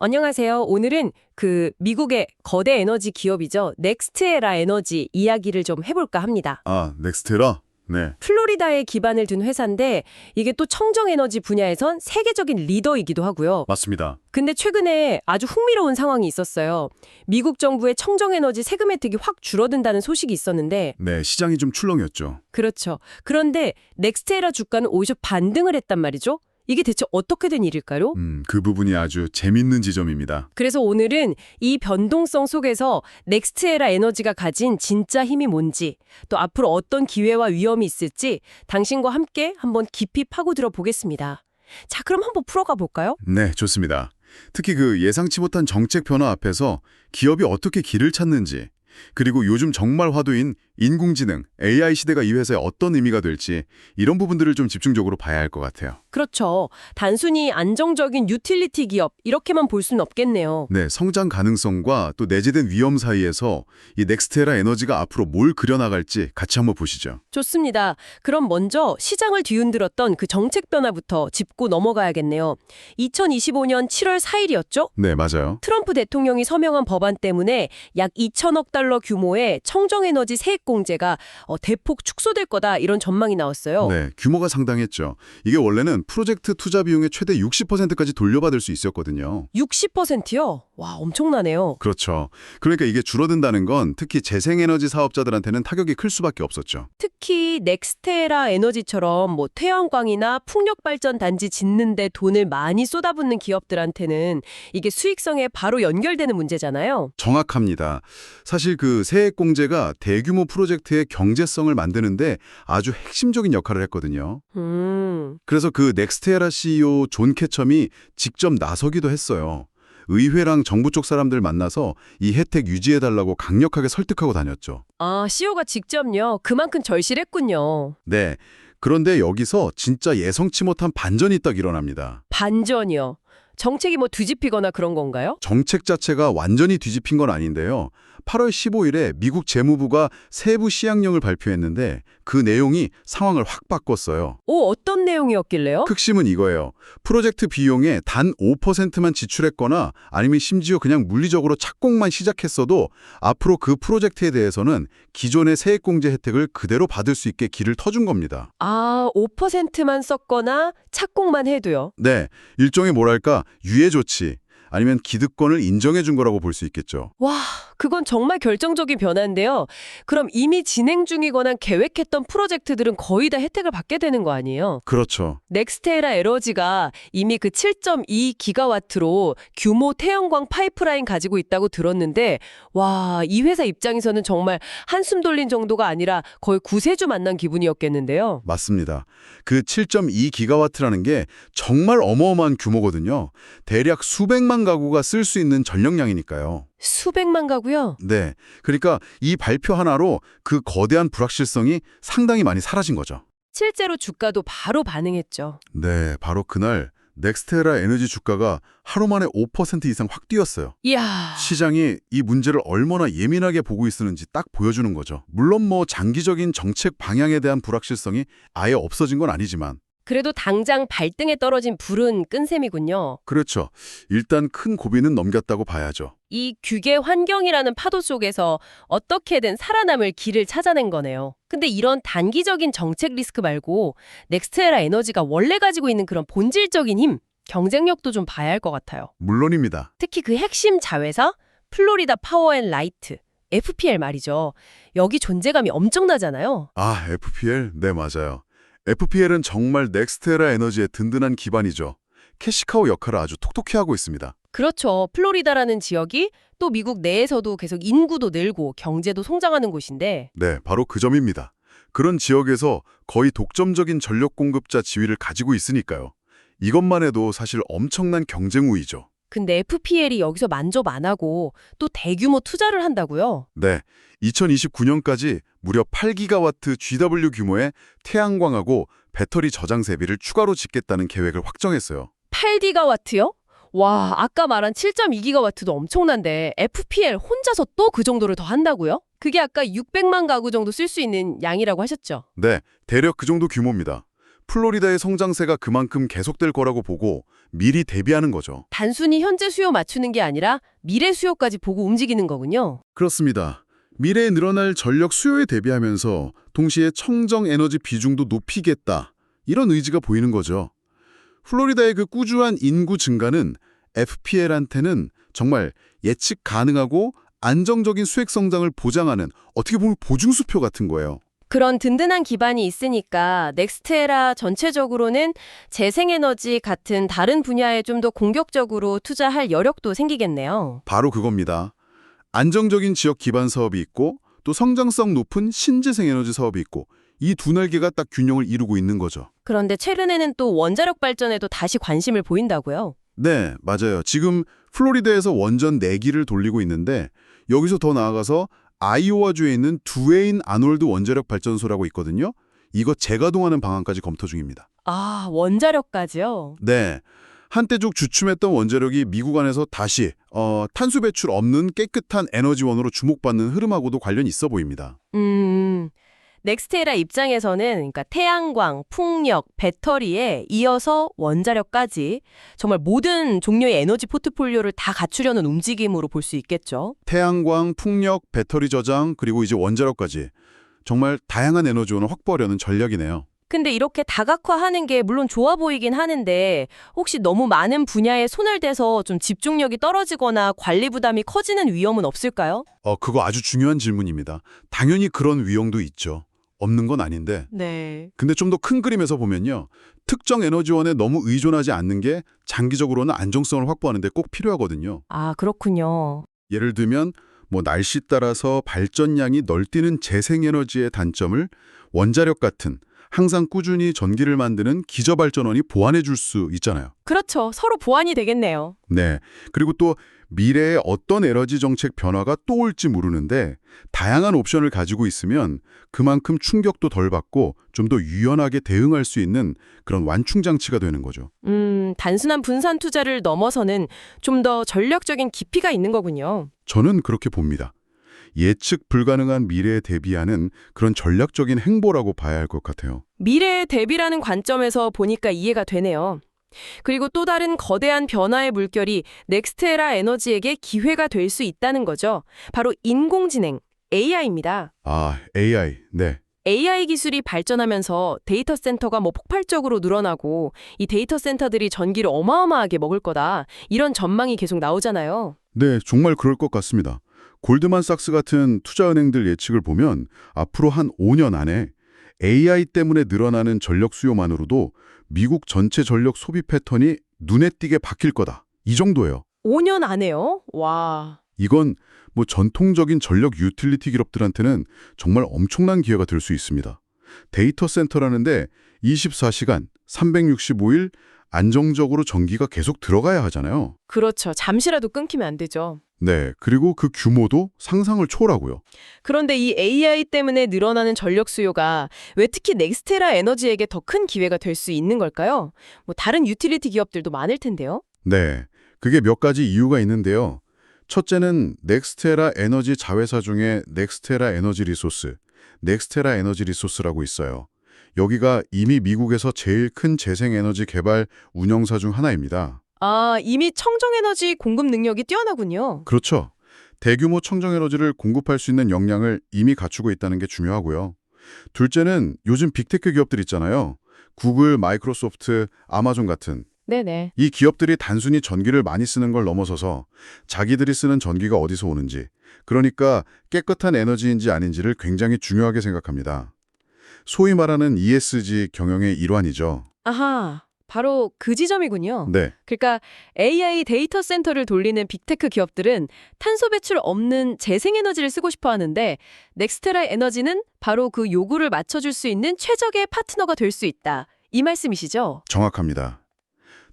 안녕하세요. 오늘은 그 미국의 거대 에너지 기업이죠. 넥스트에라 에너지 이야기를 좀 해볼까 합니다. 아, 넥스테라? 네. 플로리다에 기반을 둔 회사인데 이게 또 청정 에너지 분야에선 세계적인 리더이기도 하고요. 맞습니다. 근데 최근에 아주 흥미로운 상황이 있었어요. 미국 정부의 청정 에너지 세금 혜택이 확 줄어든다는 소식이 있었는데 네, 시장이 좀 출렁였죠. 그렇죠. 그런데 넥스테라 주가는 오히려 반등을 했단 말이죠. 이게 대체 어떻게 된 일일까요? 음, 그 부분이 아주 재밌는 지점입니다. 그래서 오늘은 이 변동성 속에서 넥스트에라 에너지가 가진 진짜 힘이 뭔지, 또 앞으로 어떤 기회와 위험이 있을지 당신과 함께 한번 깊이 파고들어 보겠습니다. 자, 그럼 한번 풀어가 볼까요? 네, 좋습니다. 특히 그 예상치 못한 정책 변화 앞에서 기업이 어떻게 길을 찾는지, 그리고 요즘 정말 화두인 인공지능, AI 시대가 이 회사에 어떤 의미가 될지 이런 부분들을 좀 집중적으로 봐야 할 것 같아요. 그렇죠. 단순히 안정적인 유틸리티 기업 이렇게만 볼 수는 없겠네요. 네, 성장 가능성과 또 내재된 위험 사이에서 이 넥스테라 에너지가 앞으로 뭘 그려나갈지 같이 한번 보시죠. 좋습니다. 그럼 먼저 시장을 뒤흔들었던 그 정책 변화부터 짚고 넘어가야겠네요. 2025년 7월 4일이었죠? 네, 맞아요. 트럼프 대통령이 서명한 법안 때문에 약 2천억 달러 규모의 청정에너지 세액 공제가 어, 대폭 축소될 거다 이런 전망이 나왔어요. 네, 규모가 상당했죠. 이게 원래는 프로젝트 투자 비용의 최대 60%까지 돌려받을 수 있었거든요. 60%요? 와 엄청나네요. 그렇죠. 그러니까 이게 줄어든다는 건 특히 재생에너지 사업자들한테는 타격이 클 수밖에 없었죠. 특히 넥스테라 에너지처럼 뭐 태양광이나 풍력발전 단지 짓는데 돈을 많이 쏟아붓는 기업들한테는 이게 수익성에 바로 연결되는 문제잖아요. 정확합니다. 사실 그 세액공제가 대규모 프로젝트의 경제성을 만드는데 아주 핵심적인 역할을 했거든요. 음, 그래서 그 넥스테라 CEO 존 캐첨이 직접 나서기도 했어요. 의회랑 정부 쪽 사람들 만나서 이 혜택 유지해달라고 강력하게 설득하고 다녔죠. 아 CEO가 직접요. 그만큼 절실했군요. 네. 그런데 여기서 진짜 예상치 못한 반전이 딱 일어납니다. 반전이요. 정책이 뭐 뒤집히거나 그런 건가요? 정책 자체가 완전히 뒤집힌 건 아닌데요. 8월 15일에 미국 재무부가 세부 시행령을 발표했는데 그 내용이 상황을 확 바꿨어요. 오, 어떤 내용이었길래요? 핵심은 이거예요. 프로젝트 비용의 단 5%만 지출했거나 아니면 심지어 그냥 물리적으로 착공만 시작했어도 앞으로 그 프로젝트에 대해서는 기존의 세액공제 혜택을 그대로 받을 수 있게 길을 터준 겁니다. 아, 5%만 썼거나 착공만 해도요. 네, 일종의 뭐랄까 유예 조치 아니면 기득권을 인정해 준 거라고 볼 수 있겠죠. 와, 그건 정말 결정적인 변화인데요. 그럼 이미 진행 중이거나 계획했던 프로젝트들은 거의 다 혜택을 받게 되는 거 아니에요? 그렇죠. 넥스테라 에너지가 이미 그 7.2 기가와트로 규모 태양광 파이프라인 가지고 있다고 들었는데 와, 이 회사 입장에서는 정말 한숨 돌린 정도가 아니라 거의 구세주 만난 기분이었겠는데요. 맞습니다. 그 7.2 기가와트라는 게 정말 어마어마한 규모거든요. 대략 수백만 가구가 쓸 수 있는 전력량이니까요. 수백만 가고요. 네. 그러니까 이 발표 하나로 그 거대한 불확실성이 상당히 많이 사라진 거죠. 실제로 주가도 바로 반응했죠. 네. 바로 그날 넥스테라 에너지 주가가 하루 만에 5% 이상 확 뛰었어요. 이야. 시장이 이 문제를 얼마나 예민하게 보고 있었는지 딱 보여주는 거죠. 물론 뭐 장기적인 정책 방향에 대한 불확실성이 아예 없어진 건 아니지만 그래도 당장 발등에 떨어진 불은 끈 셈이군요. 그렇죠. 일단 큰 고비는 넘겼다고 봐야죠. 이 규제 환경이라는 파도 속에서 어떻게든 살아남을 길을 찾아낸 거네요. 근데 이런 단기적인 정책 리스크 말고 넥스트에라 에너지가 원래 가지고 있는 그런 본질적인 힘, 경쟁력도 좀 봐야 할 것 같아요. 물론입니다. 특히 그 핵심 자회사 플로리다 파워앤라이트, FPL 말이죠. 여기 존재감이 엄청나잖아요. 아, FPL? 네, 맞아요. FPL은 정말 넥스테라 에너지의 든든한 기반이죠. 캐시카우 역할을 아주 톡톡히 하고 있습니다. 그렇죠. 플로리다라는 지역이 또 미국 내에서도 계속 인구도 늘고 경제도 성장하는 곳인데 네, 바로 그 점입니다. 그런 지역에서 거의 독점적인 전력 공급자 지위를 가지고 있으니까요. 이것만 해도 사실 엄청난 경쟁 우위죠. 근데 FPL이 여기서 만족 안 하고 또 대규모 투자를 한다고요? 네, 2029년까지 무려 8기가와트 GW 규모의 태양광하고 배터리 저장 세비를 추가로 짓겠다는 계획을 확정했어요. 8기가와트요? 와, 아까 말한 7.2기가와트도 엄청난데 FPL 혼자서 또 그 정도를 더 한다고요? 그게 아까 600만 가구 정도 쓸 수 있는 양이라고 하셨죠? 네, 대략 그 정도 규모입니다. 플로리다의 성장세가 그만큼 계속될 거라고 보고 미리 대비하는 거죠. 단순히 현재 수요 맞추는 게 아니라 미래 수요까지 보고 움직이는 거군요. 그렇습니다. 미래에 늘어날 전력 수요에 대비하면서 동시에 청정 에너지 비중도 높이겠다. 이런 의지가 보이는 거죠. 플로리다의 그 꾸준한 인구 증가는 FPL한테는 정말 예측 가능하고 안정적인 수익 성장을 보장하는 어떻게 보면 보증수표 같은 거예요. 그런 든든한 기반이 있으니까 넥스테라 전체적으로는 재생에너지 같은 다른 분야에 좀 더 공격적으로 투자할 여력도 생기겠네요. 바로 그겁니다. 안정적인 지역 기반 사업이 있고 또 성장성 높은 신재생 에너지 사업이 있고 이 두 날개가 딱 균형을 이루고 있는 거죠. 그런데 최근에는 또 원자력 발전에도 다시 관심을 보인다고요. 네, 맞아요. 지금 플로리다에서 원전 4기를 돌리고 있는데 여기서 더 나아가서 아이오와주에 있는 두웨인 아놀드 원자력 발전소라고 있거든요. 이거 재가동하는 방안까지 검토 중입니다. 아, 원자력까지요? 네. 한때 쭉 주춤했던 원자력이 미국 안에서 다시 어, 탄소 배출 없는 깨끗한 에너지원으로 주목받는 흐름하고도 관련이 있어 보입니다. 음, 넥스테라 입장에서는 그러니까 태양광, 풍력, 배터리에 이어서 원자력까지 정말 모든 종류의 에너지 포트폴리오를 다 갖추려는 움직임으로 볼 수 있겠죠. 태양광, 풍력, 배터리 저장, 그리고 이제 원자력까지 정말 다양한 에너지원을 확보하려는 전략이네요. 근데 이렇게 다각화하는 게 물론 좋아 보이긴 하는데 혹시 너무 많은 분야에 손을 대서 좀 집중력이 떨어지거나 관리 부담이 커지는 위험은 없을까요? 어, 그거 아주 중요한 질문입니다. 당연히 그런 위험도 있죠. 없는 건 아닌데. 네. 근데 좀 더 큰 그림에서 보면요. 특정 에너지원에 너무 의존하지 않는 게 장기적으로는 안정성을 확보하는 데 꼭 필요하거든요. 아, 그렇군요. 예를 들면 뭐 날씨 따라서 발전량이 널뛰는 재생에너지의 단점을 원자력 같은 항상 꾸준히 전기를 만드는 기저발전원이 보완해 줄 수 있잖아요. 그렇죠. 서로 보완이 되겠네요. 네. 그리고 또 미래에 어떤 에너지 정책 변화가 또 올지 모르는데 다양한 옵션을 가지고 있으면 그만큼 충격도 덜 받고 좀 더 유연하게 대응할 수 있는 그런 완충 장치가 되는 거죠. 음, 단순한 분산 투자를 넘어서는 좀 더 전략적인 깊이가 있는 거군요. 저는 그렇게 봅니다. 예측 불가능한 미래에 대비하는 그런 전략적인 행보라고 봐야 할 것 같아요. 미래의 대비라는 관점에서 보니까 이해가 되네요. 그리고 또 다른 거대한 변화의 물결이 넥스테라 에너지에게 기회가 될 수 있다는 거죠. 바로 인공지능, AI입니다. 아, AI. 네. AI 기술이 발전하면서 데이터 센터가 뭐 폭발적으로 늘어나고 이 데이터 센터들이 전기를 어마어마하게 먹을 거다. 이런 전망이 계속 나오잖아요. 네, 정말 그럴 것 같습니다. 골드만삭스 같은 투자은행들 예측을 보면 앞으로 한 5년 안에 AI 때문에 늘어나는 전력 수요만으로도 미국 전체 전력 소비 패턴이 눈에 띄게 바뀔 거다. 이 정도예요. 5년 안에요? 와. 이건 뭐 전통적인 전력 유틸리티 기업들한테는 정말 엄청난 기회가 될 수 있습니다. 데이터 센터라는데 24시간 365일 안정적으로 전기가 계속 들어가야 하잖아요. 그렇죠. 잠시라도 끊기면 안 되죠. 네, 그리고 그 규모도 상상을 초월하고요. 그런데 이 AI 때문에 늘어나는 전력 수요가 왜 특히 넥스테라 에너지에게 더 큰 기회가 될 수 있는 걸까요? 뭐 다른 유틸리티 기업들도 많을 텐데요. 네, 그게 몇 가지 이유가 있는데요. 첫째는 넥스테라 에너지 자회사 중에 넥스테라 에너지 리소스, 넥스테라 에너지 리소스라고 있어요. 여기가 이미 미국에서 제일 큰 재생에너지 개발 운영사 중 하나입니다. 아, 이미 청정에너지 공급 능력이 뛰어나군요. 그렇죠. 대규모 청정에너지를 공급할 수 있는 역량을 이미 갖추고 있다는 게 중요하고요. 둘째는 요즘 빅테크 기업들 있잖아요. 구글, 마이크로소프트, 아마존 같은 네네. 이 기업들이 단순히 전기를 많이 쓰는 걸 넘어서서 자기들이 쓰는 전기가 어디서 오는지, 그러니까 깨끗한 에너지인지 아닌지를 굉장히 중요하게 생각합니다. 소위 말하는 ESG 경영의 일환이죠. 아하, 바로 그 지점이군요. 네, 그러니까 AI 데이터 센터를 돌리는 빅테크 기업들은 탄소 배출 없는 재생에너지를 쓰고 싶어 하는데 넥스테라 에너지는 바로 그 요구를 맞춰줄 수 있는 최적의 파트너가 될 수 있다. 이 말씀이시죠? 정확합니다.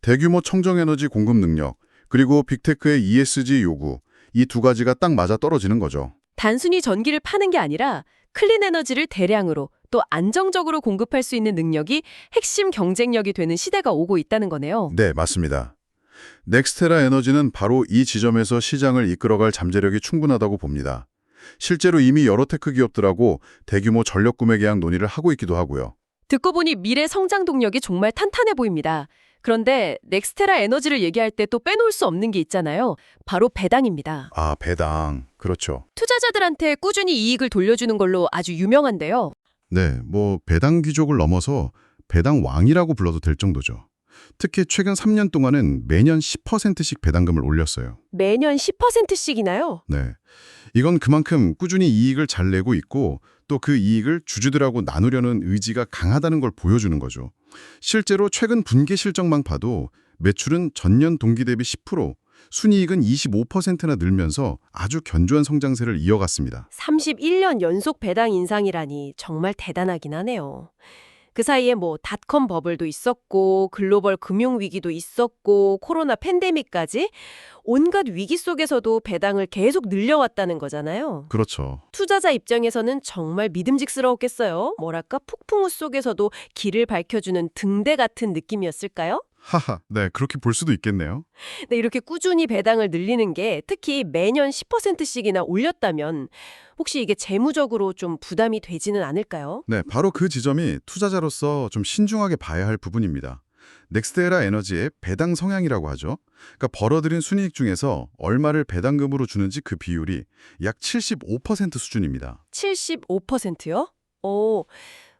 대규모 청정에너지 공급 능력, 그리고 빅테크의 ESG 요구, 이 두 가지가 딱 맞아 떨어지는 거죠. 단순히 전기를 파는 게 아니라 클린 에너지를 대량으로 또 안정적으로 공급할 수 있는 능력이 핵심 경쟁력이 되는 시대가 오고 있다는 거네요. 네, 맞습니다. 넥스테라 에너지는 바로 이 지점에서 시장을 이끌어갈 잠재력이 충분하다고 봅니다. 실제로 이미 여러 테크 기업들하고 대규모 전력 구매 계약 논의를 하고 있기도 하고요. 듣고 보니 미래 성장 동력이 정말 탄탄해 보입니다. 그런데 넥스테라 에너지를 얘기할 때 또 빼놓을 수 없는 게 있잖아요. 바로 배당입니다. 아, 배당. 그렇죠. 투자자들한테 꾸준히 이익을 돌려주는 걸로 아주 유명한데요. 네, 뭐 배당 귀족을 넘어서 배당 왕이라고 불러도 될 정도죠. 특히 최근 3년 동안은 매년 10%씩 배당금을 올렸어요. 매년 10%씩이나요? 네. 이건 그만큼 꾸준히 이익을 잘 내고 있고 또 그 이익을 주주들하고 나누려는 의지가 강하다는 걸 보여주는 거죠. 실제로 최근 분기 실적만 봐도 매출은 전년 동기 대비 10%, 순이익은 25%나 늘면서 아주 견조한 성장세를 이어갔습니다. 31년 연속 배당 인상이라니 정말 대단하긴 하네요. 그 사이에 뭐 닷컴 버블도 있었고 글로벌 금융 위기도 있었고 코로나 팬데믹까지 온갖 위기 속에서도 배당을 계속 늘려왔다는 거잖아요. 그렇죠. 투자자 입장에서는 정말 믿음직스러웠겠어요. 뭐랄까 폭풍우 속에서도 길을 밝혀주는 등대 같은 느낌이었을까요? 하하, 네, 그렇게 볼 수도 있겠네요. 근데 이렇게 꾸준히 배당을 늘리는 게 특히 매년 10%씩이나 올렸다면 혹시 이게 재무적으로 좀 부담이 되지는 않을까요? 네, 바로 그 지점이 투자자로서 좀 신중하게 봐야 할 부분입니다. 넥스테라 에너지의 배당 성향이라고 하죠. 그러니까 벌어들인 순이익 중에서 얼마를 배당금으로 주는지 그 비율이 약 75% 수준입니다. 75%요? 오,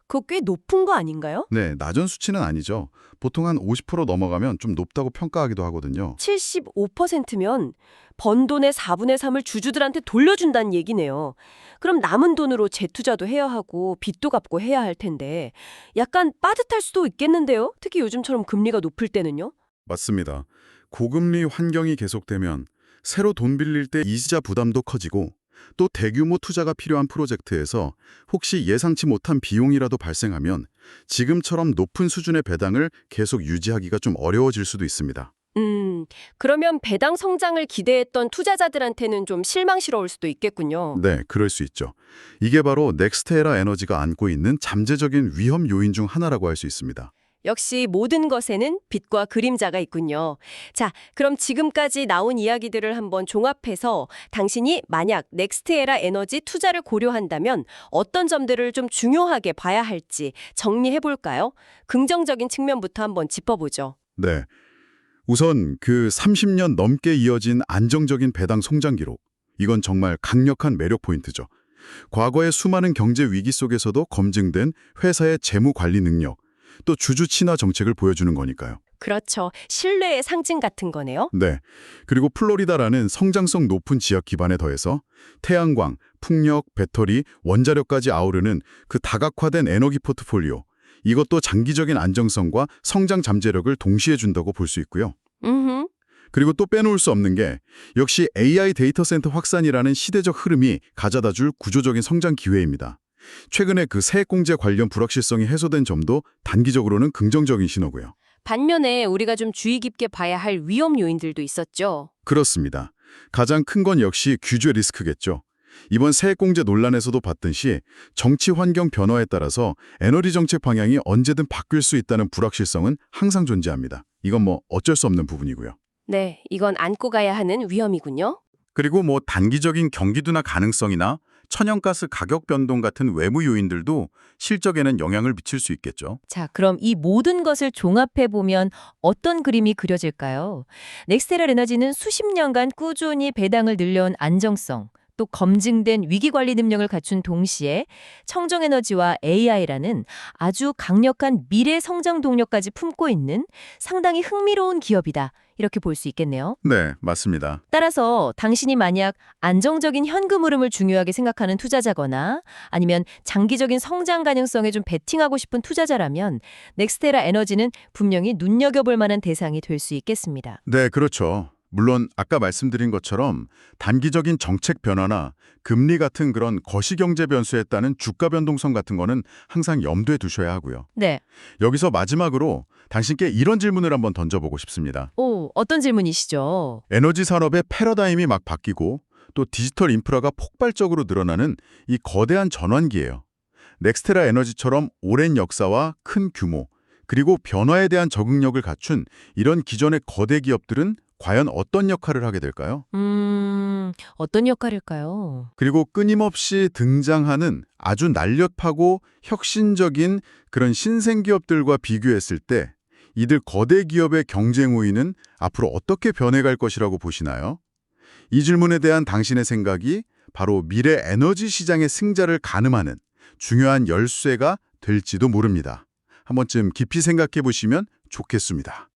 그거 꽤 높은 거 아닌가요? 네, 낮은 수치는 아니죠. 보통 한 50% 넘어가면 좀 높다고 평가하기도 하거든요. 75%면 번 돈의 4분의 3을 주주들한테 돌려준다는 얘기네요. 그럼 남은 돈으로 재투자도 해야 하고 빚도 갚고 해야 할 텐데 약간 빠듯할 수도 있겠는데요? 특히 요즘처럼 금리가 높을 때는요? 맞습니다. 고금리 환경이 계속되면 새로 돈 빌릴 때 이자 부담도 커지고 또 대규모 투자가 필요한 프로젝트에서 혹시 예상치 못한 비용이라도 발생하면 지금처럼 높은 수준의 배당을 계속 유지하기가 좀 어려워질 수도 있습니다. 음, 그러면 배당 성장을 기대했던 투자자들한테는 좀 실망스러울 수도 있겠군요. 네, 그럴 수 있죠. 이게 바로 넥스테라 에너지가 안고 있는 잠재적인 위험 요인 중 하나라고 할 수 있습니다. 역시 모든 것에는 빛과 그림자가 있군요. 자, 그럼 지금까지 나온 이야기들을 한번 종합해서 당신이 만약 넥스트에라 에너지 투자를 고려한다면 어떤 점들을 좀 중요하게 봐야 할지 정리해 볼까요? 긍정적인 측면부터 한번 짚어보죠. 네. 우선 그 30년 넘게 이어진 안정적인 배당 성장 기록. 이건 정말 강력한 매력 포인트죠. 과거의 수많은 경제 위기 속에서도 검증된 회사의 재무 관리 능력, 또 주주 친화 정책을 보여주는 거니까요. 그렇죠. 신뢰의 상징 같은 거네요. 네. 그리고 플로리다라는 성장성 높은 지역 기반에 더해서 태양광, 풍력, 배터리, 원자력까지 아우르는 그 다각화된 에너지 포트폴리오. 이것도 장기적인 안정성과 성장 잠재력을 동시에 준다고 볼 수 있고요. 음. 그리고 또 빼놓을 수 없는 게 역시 AI 데이터 센터 확산이라는 시대적 흐름이 가져다 줄 구조적인 성장 기회입니다. 최근에 그 세액공제 관련 불확실성이 해소된 점도 단기적으로는 긍정적인 신호고요. 반면에 우리가 좀 주의 깊게 봐야 할 위험 요인들도 있었죠. 그렇습니다. 가장 큰 건 역시 규제 리스크겠죠. 이번 세액공제 논란에서도 봤듯이 정치 환경 변화에 따라서 에너지 정책 방향이 언제든 바뀔 수 있다는 불확실성은 항상 존재합니다. 이건 뭐 어쩔 수 없는 부분이고요. 네, 이건 안고 가야 하는 위험이군요. 그리고 뭐 단기적인 경기 둔화 가능성이나 천연가스 가격 변동 같은 외부 요인들도 실적에는 영향을 미칠 수 있겠죠. 자, 그럼 이 모든 것을 종합해 보면 어떤 그림이 그려질까요? 넥스테랄 에너지는 수십 년간 꾸준히 배당을 늘려온 안정성, 또 검증된 위기 관리 능력을 갖춘 동시에 청정 에너지와 AI라는 아주 강력한 미래 성장 동력까지 품고 있는 상당히 흥미로운 기업이다. 이렇게 볼 수 있겠네요. 네, 맞습니다. 따라서 당신이 만약 안정적인 현금 흐름을 중요하게 생각하는 투자자거나 아니면 장기적인 성장 가능성에 좀 베팅하고 싶은 투자자라면 넥스테라 에너지는 분명히 눈여겨볼 만한 대상이 될 수 있겠습니다. 네, 그렇죠. 물론 아까 말씀드린 것처럼 단기적인 정책 변화나 금리 같은 그런 거시경제 변수에 따른 주가 변동성 같은 거는 항상 염두에 두셔야 하고요. 네. 여기서 마지막으로 당신께 이런 질문을 한번 던져보고 싶습니다. 오, 어떤 질문이시죠? 에너지 산업의 패러다임이 막 바뀌고 또 디지털 인프라가 폭발적으로 늘어나는 이 거대한 전환기예요. 넥스테라 에너지처럼 오랜 역사와 큰 규모, 그리고 변화에 대한 적응력을 갖춘 이런 기존의 거대 기업들은 과연 어떤 역할을 하게 될까요? 음, 어떤 역할일까요? 그리고 끊임없이 등장하는 아주 날렵하고 혁신적인 그런 신생 기업들과 비교했을 때 이들 거대 기업의 경쟁 우위는 앞으로 어떻게 변해갈 것이라고 보시나요? 이 질문에 대한 당신의 생각이 바로 미래 에너지 시장의 승자를 가늠하는 중요한 열쇠가 될지도 모릅니다. 한 번쯤 깊이 생각해 보시면 좋겠습니다.